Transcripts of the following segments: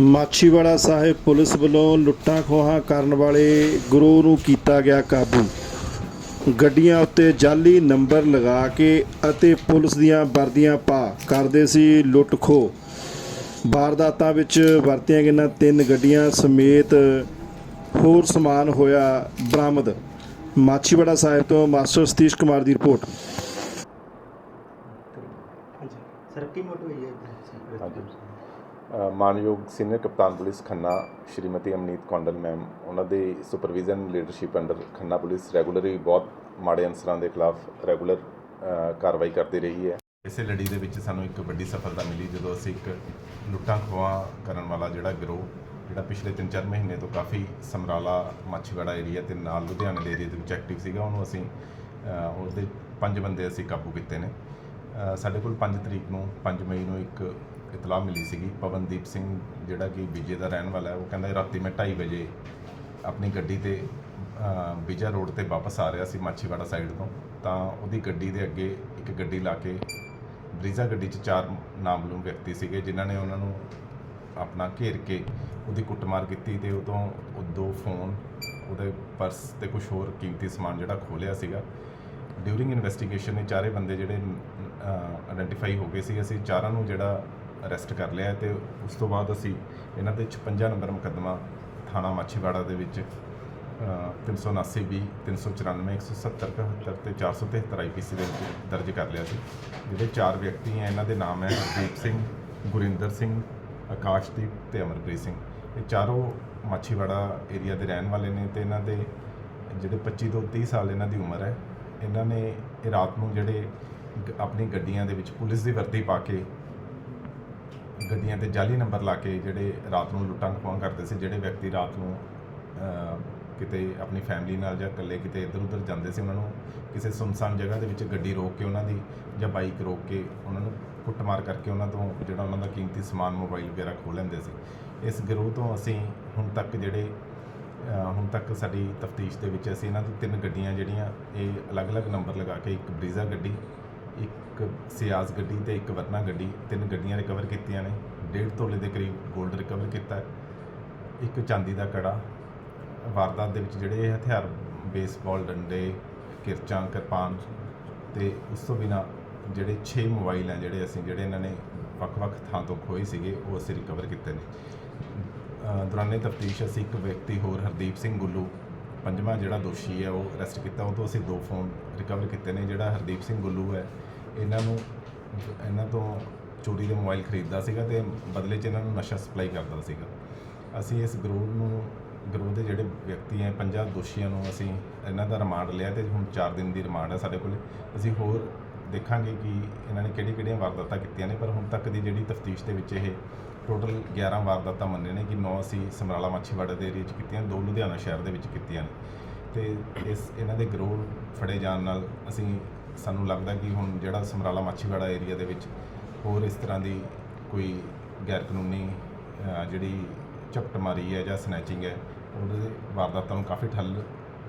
ਮਾਛੀਵਾੜਾ ਸਾਹਿਬ police ਵੱਲੋਂ ਲੁੱਟਾਂ ਖੋਹਾਂ ਕਰਨ ਵਾਲੇ ਗਰੋਹ ਨੂੰ ਕੀਤਾ ਗਿਆ ਕਾਬੂ। ਗੱਡੀਆਂ ਉੱਤੇ ਜਾਲੀ ਨੰਬਰ ਲਗਾ ਕੇ ਅਤੇ ਪੁਲਿਸ ਦੀਆਂ ਵਰਦੀਆਂ ਪਾ ਕਰਦੇ ਸੀ ਲੁੱਟ ਖੋਹ। ਵਾਰਦਾਤਾਂ ਵਿੱਚ ਵਰਤੀਆਂ ਗਈਆਂ ਤਿੰਨ ਗੱਡੀਆਂ ਸਮੇਤ ਹੋਰ ਸਮਾਨ ਹੋਇਆ ਬਰਾਮਦ। ਮਾਛੀਵਾੜਾ ਸਾਹਿਬ ਤੋਂ ਮਾਸਟਰ ਸਤੀਸ਼ ਕੁਮਾਰ ਦੀ ਰਿਪੋਰਟ। ਹਾਂਜੀ। ਸਰ ਕੀ ਮੋਟੋ ਹੋਈ ਹੈ ਇੱਧਰ? ਮਾਨਯੋਗ ਸੀਨੀਅਰ ਕਪਤਾਨ ਪੁਲਿਸ ਖੰਨਾ ਸ਼੍ਰੀਮਤੀ ਅਮਨੀਤ ਕੌਂਡਲ ਮੈਮ, ਉਹਨਾਂ ਦੇ supervision leadership under Khanna police regularly ਬਹੁਤ ਮਾੜੇ ਅਨਸਰਾਂ ਦੇ ਖਿਲਾਫ ਰੈਗੂਲਰ ਕਾਰਵਾਈ ਕਰਦੀ ਰਹੀ ਹੈ। ਇਸੇ ਲੜੀ ਦੇ ਵਿੱਚ ਸਾਨੂੰ ਇੱਕ ਵੱਡੀ ਸਫਲਤਾ ਮਿਲੀ ਜਦੋਂ ਅਸੀਂ ਇੱਕ ਲੁੱਟਾਂ ਖੋਹਾਂ ਕਰਨ ਵਾਲਾ ਜਿਹੜਾ ਗਿਰੋਹ, ਜਿਹੜਾ ਪਿਛਲੇ 3-4 ਮਹੀਨੇ ਤੋਂ ਕਾਫੀ ਸਮਰਾਲਾ ਮਾਛੀਵਾੜਾ ਏਰੀਆ ਤੇ ਨਾਲ ਲੁਧਿਆਣੇ ਦੇ ਏਰੀਆ ਦੇ ਵਿੱਚ ਐਕਟਿਵ ਸੀਗਾ, ਉਹਨੂੰ ਅਸੀਂ ਉਹਦੇ ਪੰਜ ਬੰਦੇ ਅਸੀਂ ਕਾਬੂ ਕੀਤੇ ਨੇ। ਸਾਡੇ ਕੋਲ 5 ਤਰੀਕ ਨੂੰ 5 ਮਈ ਨੂੰ ਇੱਕ ਇਤਲਾਹ ਮਿਲੀ ਸੀਗੀ। ਪਵਨਦੀਪ ਸਿੰਘ ਜਿਹੜਾ ਕਿ ਵਿਜੇ ਦਾ ਰਹਿਣ ਵਾਲਾ ਹੈ ਉਹ ਕਹਿੰਦਾ ਰਾਤੀ ਮੈਂ 2:30 ਵਜੇ ਆਪਣੀ ਗੱਡੀ ਤੇ ਅ, ਵਿਜਾ ਰੋਡ ਤੇ ਵਾਪਸ ਆ ਰਿਹਾ ਸੀ ਮਾਛੀਵਾੜਾ ਸਾਈਡ ਤੋਂ। ਤਾਂ ਉਹਦੀ ਗੱਡੀ ਦੇ ਅੱਗੇ ਇੱਕ ਗੱਡੀ ਲਾ ਕੇ ਬਰੀਜ਼ਾ ਗੱਡੀ 'ਚ ਚਾਰ ਨਾਮਲੂਮ ਵਿਅਕਤੀ ਸੀਗੇ ਜਿਨ੍ਹਾਂ ਨੇ ਉਹਨਾਂ ਨੂੰ ਆਪਣਾ ਘੇਰ ਕੇ ਉਹਦੀ ਕੁੱਟਮਾਰ ਕੀਤੀ ਤੇ ਉਹ ਤੋਂ ਉਹ ਦੋ ਫੋਨ ਉਹਦੇ ਪਰਸ ਤੇ ਕੁਝ ਹੋਰ ਕੀਮਤੀ ਸਮਾਨ ਜਿਹੜਾ ਖੋਲਿਆ ਸੀਗਾ। ਡਿਊਰਿੰਗ ਇਨਵੈਸਟੀਗੇਸ਼ਨ ਇਹ ਚਾਰੇ ਬੰਦੇ ਜਿਹੜੇ ਆਇਡੈਂਟੀਫਾਈ ਹੋ ਗਏ ਸੀ ਅਸੀਂ ਚਾਰਾਂ ਨੂੰ ਜਿਹੜਾ ਅਰੈਸਟ ਕਰ ਲਿਆ ਹੈ ਤੇ ਉਸ ਤੋਂ ਬਾਅਦ ਅਸੀਂ ਇਹਨਾਂ ਦੇ 56 ਨੰਬਰ ਮੁਕੱਦਮਾ ਥਾਣਾ ਮਾਛੀਵਾੜਾ ਦੇ ਵਿੱਚ ਅ, 379 ਬੀ 394 170 71 ਤੇ 473 ਆਈਪੀਸੀ ਦੇ ਵਿੱਚ ਦਰਜ ਕਰ ਲਿਆ ਸੀ। ਜਿਹੜੇ ਚਾਰ ਵਿਅਕਤੀ ਹੈ ਇਹਨਾਂ ਦੇ ਨਾਮ ਹੈ ਹਰਦੀਪ ਸਿੰਘ ਗੁਰਿੰਦਰ ਸਿੰਘ ਆਕਾਸ਼ਦੀਪ ਤੇ ਅਮਰਪ੍ਰੀਤ ਸਿੰਘ। ਇਹ ਚਾਰੋਂ ਮਾਛੀਵਾੜਾ ਏਰੀਆ ਦੇ ਰਹਿਣ ਵਾਲੇ ਨੇ ਤੇ ਇਹਨਾਂ ਦੇ ਜਿਹੜੇ 25 ਤੋਂ 30 ਸਾਲ ਇਹਨਾਂ ਦੀ ਉਮਰ ਹੈ ਇਹਨਾਂ ਨੇ ਇਹ ਰਾਤ ਨੂੰ ਜਿਹੜੇ ਗ- ਆਪਣੀ ਗੱਡੀਆਂ ਦੇ ਵਿੱਚ ਪੁਲਿਸ ਦੀ ਵਰਦੀ ਪਾ ਕੇ ਗੱਡੀਆਂ ਤੇ ਜਾਲੀ ਨੰਬਰ ਲਾ ਕੇ ਜਿਹੜੇ ਰਾਤ ਨੂੰ ਲੁੱਟਾਂ ਖੋਹਾਂ ਕਰਦੇ ਸੀ ਜਿਹੜੇ ਵਿਅਕਤੀ ਰਾਤ ਨੂੰ ਅਹ, ਕਿਤੇ ਆਪਣੀ ਫੈਮਿਲੀ ਨਾਲ ਜਾਂ ਇਕੱਲੇ ਕਿਤੇ ਇੱਧਰ ਉੱਧਰ ਜਾਂਦੇ ਸੀ ਉਹਨਾਂ ਨੂੰ ਕਿਸੇ ਸੁਨਸਾਨ ਜਗ੍ਹਾ ਦੇ ਵਿੱਚ ਗੱਡੀ ਰੋਕ ਕੇ ਉਹਨਾਂ ਦੀ ਜਾਂ ਬਾਈਕ ਰੋਕ ਕੇ ਉਹਨਾਂ ਨੂੰ ਕੁੱਟਮਾਰ ਕਰਕੇ ਉਹਨਾਂ ਤੋਂ ਜਿਹੜਾ ਉਹਨਾਂ ਦਾ ਕੀਮਤੀ ਸਮਾਨ ਮੋਬਾਈਲ ਵਗੈਰਾ ਖੋਹ ਲੈਂਦੇ ਸੀ। ਇਸ ਗਿਰੋਹ ਤੋਂ ਅਸੀਂ ਹੁਣ ਤੱਕ ਜਿਹੜੇ ਅਹ, ਹੁਣ ਤੱਕ ਸਾਡੀ ਤਫਤੀਸ਼ ਦੇ ਵਿੱਚ ਅਸੀਂ ਇਹਨਾਂ ਦੀ ਤਿੰਨ ਗੱਡੀਆਂ ਜਿਹੜੀਆਂ ਇਹ ਅਲੱਗ-ਅਲੱਗ ਨੰਬਰ ਲਗਾ ਕੇ ਇੱਕ ਬਰੀਜ਼ਾ ਗੱਡੀ ਇੱਕ ਸਿਆਜ਼ ਗੱਡੀ ਤੇ ਇੱਕ ਵਰਨਾ ਗੱਡੀ ਤਿੰਨ ਗੱਡੀਆਂ ਰਿਕਵਰ ਕੀਤੀਆਂ ਨੇ। ਡੇਢ ਤੋਲੇ ਦੇ ਕਰੀਬ 골ਡ ਰਿਕਵਰ ਕੀਤਾ। ਹੈ। ਇੱਕ ਚਾਂਦੀ ਦਾ ਕੜਾ। ਵਾਰਦਾਤ ਦੇ ਵਿੱਚ ਜਿਹੜੇ ਇਹ ਹਥਿਆਰ ਬੇਸਬਾਲ ਡੰਡੇ ਕਿਰਚਾਂ ਕਿਰਪਾਨ ਤੇ ਉਸ ਤੋਂ ਬਿਨਾ ਜਿਹੜੇ 6 ਮੋਬਾਈਲ ਹੈ ਜਿਹੜੇ ਅਸੀਂ ਜਿਹੜੇ ਇਹਨਾਂ ਨੇ ਵੱਖ-ਵੱਖ ਥਾਂ ਤੋਂ ਖੋਏ ਸੀਗੇ ਉਹ ਅਸੀਂ ਰਿਕਵਰ ਕੀਤੇ ਨੇ। ਦੌਰਾਨੇ ਤਫਤੀਸ਼ ਅਸੀਂ ਇੱਕ ਵਿਅਕਤੀ ਹੋਰ, ਹਰਦੀਪ ਸਿੰਘ ਗੁੱਲੂ, ਪੰਜਵਾਂ ਜਿਹੜਾ ਦੋਸ਼ੀ ਹੈ, ਉਹ ਅਰੈਸਟ ਕੀਤਾ। ਉਹ ਤੋਂ ਅਸੀਂ ਦੋ ਫੋਨ ਰਿਕਵਰ ਕੀਤੇ ਨੇ। ਜਿਹੜਾ ਹਰਦੀਪ ਸਿੰਘ ਗੁੱਲੂ ਹੈ, ਇਹਨਾਂ ਨੂੰ, ਇਹਨਾਂ ਤੋਂ ਚੋਰੀ ਦੇ ਮੋਬਾਈਲ ਖਰੀਦਦਾ ਸੀਗਾ ਤੇ ਬਦਲੇ 'ਚ ਇਹਨਾਂ ਨੂੰ ਨਸ਼ਾ ਸਪਲਾਈ ਕਰਦਾ ਸੀਗਾ। ਅਸੀਂ ਇਸ ਗਰੋਹ ਨੂੰ, ਗਰੋਹ ਦੇ ਜਿਹੜੇ ਵਿਅਕਤੀ ਹੈ 50 ਦੋਸ਼ੀਆਂ ਨੂੰ ਅਸੀਂ ਇਹਨਾਂ ਦਾ ਰਿਮਾਂਡ ਲਿਆ ਤੇ ਹੁਣ 4 ਦਿਨ ਦੀ ਰਿਮਾਂਡ ਹੈ ਸਾਡੇ ਕੋਲ। ਅਸੀਂ ਹੋਰ ਦੇਖਾਂਗੇ ਕਿ ਇਹਨਾਂ ਨੇ ਕਿਹੜੀ ਕਿਹੜੀਆਂ ਵਾਰਦਾਤਾਂ ਕੀਤੀਆਂ ਨੇ, ਪਰ ਹੁਣ ਤੱਕ ਦੀ ਜਿਹੜੀ ਤਫਤੀਸ਼ ਦੇ ਵਿੱਚ ਇਹ ਟੋਟਲ 11 ਵਾਰਦਾਤਾਂ ਮੰਨੇ ਨੇ ਕਿ 9 ਅਸੀਂ ਸਮਰਾਲਾ ਮਾਛੀਵਾੜਾ ਦੇ ਏਰੀਆ 'ਚ ਕੀਤੀਆਂ, ਦੋ ਲੁਧਿਆਣਾ ਸ਼ਹਿਰ ਦੇ ਵਿੱਚ ਕੀਤੀਆਂ ਨੇ। ਤੇ ਇਸ ਇਹਨਾਂ ਦੇ ਗਰੋਹ ਫੜੇ ਜਾਣ ਨਾਲ ਅਸੀਂ, ਸਾਨੂੰ ਲੱਗਦਾ ਕਿ ਹੁਣ ਜਿਹੜਾ ਸਮਰਾਲਾ ਮਾਛੀਵਾੜਾ ਏਰੀਆ ਦੇ ਵਿੱਚ ਹੋਰ ਇਸ ਤਰ੍ਹਾਂ ਦੀ ਕੋਈ ਗੈਰ ਕਾਨੂੰਨੀ ਜਿਹੜੀ ਝਪਟ ਮਾਰੀ ਹੈ ਜਾਂ ਸਨੈਚਿੰਗ ਹੈ, ਉਹਦੇ ਵਾਰਦਾਤਾਂ ਨੂੰ ਕਾਫੀ ਠੱਲ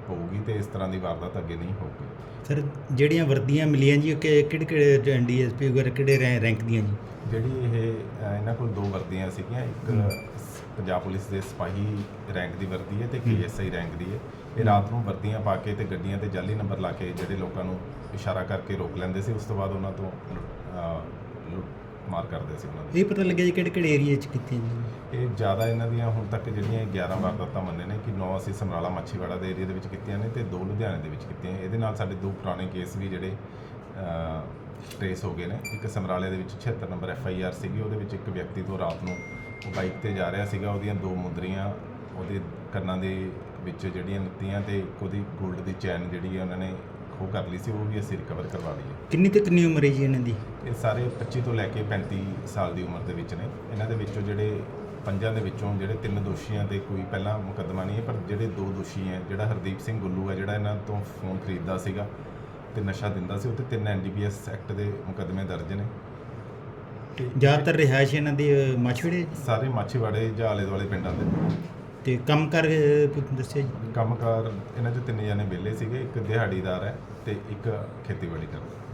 ਪਊਗੀ ਤੇ ਇਸ ਤਰ੍ਹਾਂ ਦੀ ਵਾਰਦਾਤ ਅੱਗੇ ਨਹੀਂ ਹੋਊਗੀ। ਸਰ ਜਿਹੜੀਆਂ ਵਰਦੀਆਂ ਮਿਲੀਆਂ ਜੀ ਉਹ ਕਿ- ਕਿਹੜੇ ਕਿਹੜੇ ਡੀਐਸਪੀ ਵਗੈਰਾ ਕਿਹੜੇ ਰੈ- ਰੈਂਕ ਦੀਆਂ ਜੀ? ਜਿਹੜੀ ਇਹ ਅ, ਇਹਨਾਂ ਕੋਲ ਦੋ ਵਰਦੀਆਂ ਸੀਗੀਆਂ ਇੱਕ ਸ- ਪੰਜਾਬ ਪੁਲਿਸ ਦੇ ਸਿਪਾਹੀ ਰੈਂਕ ਦੀ ਵਰਦੀ ਹੈ ਤੇ ਇੱਕ ਐਸਆਈ ਰੈਂਕ ਦੀ ਹੈ। ਇਹ ਰਾਤ ਨੂੰ ਵਰਦੀਆਂ ਪਾ ਕੇ ਤੇ ਗੱਡੀਆਂ ਤੇ ਜਾਲੀ ਨੰਬਰ ਲਾ ਕੇ ਜਿਹੜੇ ਲੋਕਾਂ ਨੂੰ ਇਸ਼ਾਰਾ ਕਰਕੇ ਰੋਕ ਲੈਂਦੇ ਸੀ ਉਸ ਤੋਂ ਬਾਅਦ ਉਹਨਾਂ ਤੋਂ ਲੁੱਟ- ਅ, ਲੁੱਟ ਮਾਰ ਕਰਦੇ ਸੀ ਉਹਨਾਂ ਦੀ ਇਹ ਪਤਾ ਲੱਗਿਆ ਜੀ ਕਿਹੜੇ ਕਿਹੜੇ ਏਰੀਆ 'ਚ ਕੀਤੀਆਂ ਜੀ ਇਹ ਜ਼ਿਆਦਾ ਇਹਨਾਂ ਦੀਆਂ ਹੁਣ ਤੱਕ ਜਿਹੜੀਆਂ 11 ਵਾਰਦਾਤਾਂ ਮੰਨੇ ਨੇ ਕਿ 9 ਅਸੀਂ ਸਮਰਾਲਾ ਮਾਛੀਵਾੜਾ ਦੇ ਏਰੀਆ ਦੇ ਵਿੱਚ ਕੀਤੀਆਂ ਨੇ ਤੇ ਦੋ ਲੁਧਿਆਣੇ ਦੇ ਵਿੱਚ ਕੀਤੀਆਂ ਇਹਦੇ ਨਾਲ ਸਾਡੇ ਦੋ ਪੁਰਾਣੇ ਕੇਸ ਵੀ ਜਿਹੜੇ ਟ੍ਰੇਸ ਹੋ ਗਏ ਨੇ। ਇੱਕ ਸਮਰਾਲੇ ਦੇ ਵਿੱਚ 76 ਨੰਬਰ ਐਫ ਆਈ ਆਰ ਸੀਗੀ ਉਹਦੇ ਵਿੱਚ ਇੱਕ ਵਿਅਕਤੀ ਤੋਂ ਰਾਤ ਨੂੰ ਉਹ ਬਾਈਕ ਤੇ ਜਾ ਰਿਹਾ ਸੀਗਾ। ਉਹਦੀਆਂ ਦੋ ਮੁੰਦਰੀਆਂ ਉਹਦੇ ਕੰਨਾਂ ਦੇ ਵਿੱਚ ਜਿਹੜੀਆਂ ਨੱਤੀਆਂ ਤੇ ਇੱਕ ਉਹਦੀ 골ਡ ਦੀ ਚੈਨ ਜਿਹੜੀ ਹੈ ਉਹਨਾਂ ਨੇ ਖੋਹ ਕਰ ਲਈ ਸੀ ਉਹ ਵੀ ਅਸੀਂ ਰਿਕਵਰ ਕਰਵਾ ਲਈ ਹੈ ਕਿੰਨੀ ਤੇ ਕਿੰਨੀ ਉਮਰ ਹੈ ਜੀ ਇਹਨਾਂ ਦੀ? ਇਹ ਸਾਰੇ 25 ਤੋਂ ਲੈ ਕੇ 35 ਸਾਲ ਦੀ ਉਮਰ ਦੇ ਵਿੱਚ ਨੇ। ਇਹਨਾਂ ਦੇ ਵਿੱਚੋਂ ਜਿਹੜੇ ਪੰਜਾਂ ਦੇ ਵਿੱਚੋਂ ਜਿਹੜੇ ਤਿੰਨ ਦੋਸ਼ੀਆਂ ਤੇ ਕੋਈ ਪਹਿਲਾਂ ਮੁਕੱਦਮਾ ਨਹੀਂ ਹੈ ਪਰ ਜਿਹੜੇ ਦੋ ਦੋਸ਼ੀ ਹੈ ਜਿਹੜਾ ਹਰਦੀਪ ਸਿੰਘ ਗੁੱਲੂ ਹੈ ਜਿਹੜਾ ਇਹਨਾਂ ਤੋਂ ਫੋਨ ਖਰੀਦਦਾ ਸੀਗਾ ਤੇ ਨਸ਼ਾ ਦਿੰਦਾ ਸੀ ਉੱਤੇ ਤਿੰਨ ਐਨਡੀਪੀਐਸ ਐਕਟ ਦੇ ਮੁਕੱਦਮੇ ਦਰਜ ਨੇ। ਜ਼ਿਆਦਾਤਰ ਰਿਹਾਇਸ਼ ਇਹਨਾਂ ਦੀ ਮਾਛੀਵਾੜੇ? ਸਾਰੇ ਮਾਛੀਵਾੜੇ ਜਾਂ ਆਲੇ ਦੁਆਲੇ ਪਿੰਡਾਂ ਦੇ। ਤੇ ਕੰਮ ਕਰ ਦੱਸਿਆ ਜੀ। ਕੰਮਕਾਰ ਇਹਨਾਂ 'ਚ ਤਿੰਨ ਜਣੇ ਵਿਹਲੇ ਸੀਗੇ, ਇੱਕ ਦਿਹਾੜੀਦਾਰ ਹੈ ਤੇ ਇੱਕ ਖੇਤੀਬਾੜੀ ਕਰਦਾ।